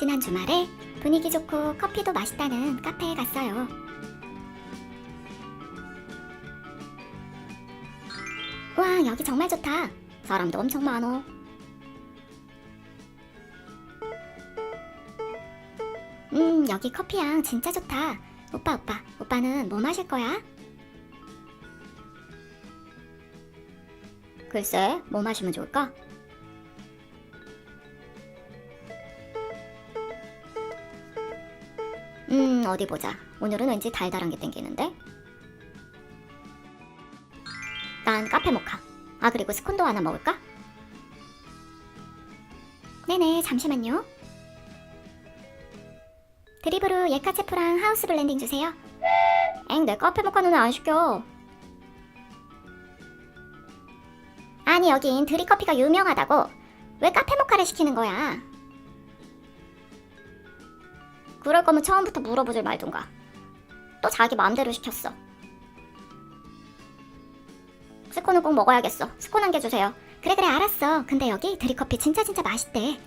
지난 주말에 분위기 좋고 커피도 맛있다는 카페에 갔어요. 와, 여기 정말 좋다. 사람도 엄청 많어. 음, 여기 커피향 진짜 좋다. 오빠, 오빠, 오빠는 뭐 마실 거야? 글쎄, 뭐 마시면 좋을까? 음, 어디 보자. 오늘은 왠지 달달한 게 땡기는데? 난 카페 모카. 아, 그리고 스콘도 하나 먹을까? 네네, 잠시만요. 드리브로 예카체프랑 하우스 블렌딩 주세요. 엥, 내 카페 모카는 왜안 시켜? 아니, 여긴 드립커피가 유명하다고. 왜 카페 모카를 시키는 거야? 그럴 거면 처음부터 물어보질 말든가. 또 자기 마음대로 시켰어. 스콘은 꼭 먹어야겠어. 스콘 한 개 주세요. 그래 그래 알았어. 근데 여기 드립커피 진짜 진짜 맛있대.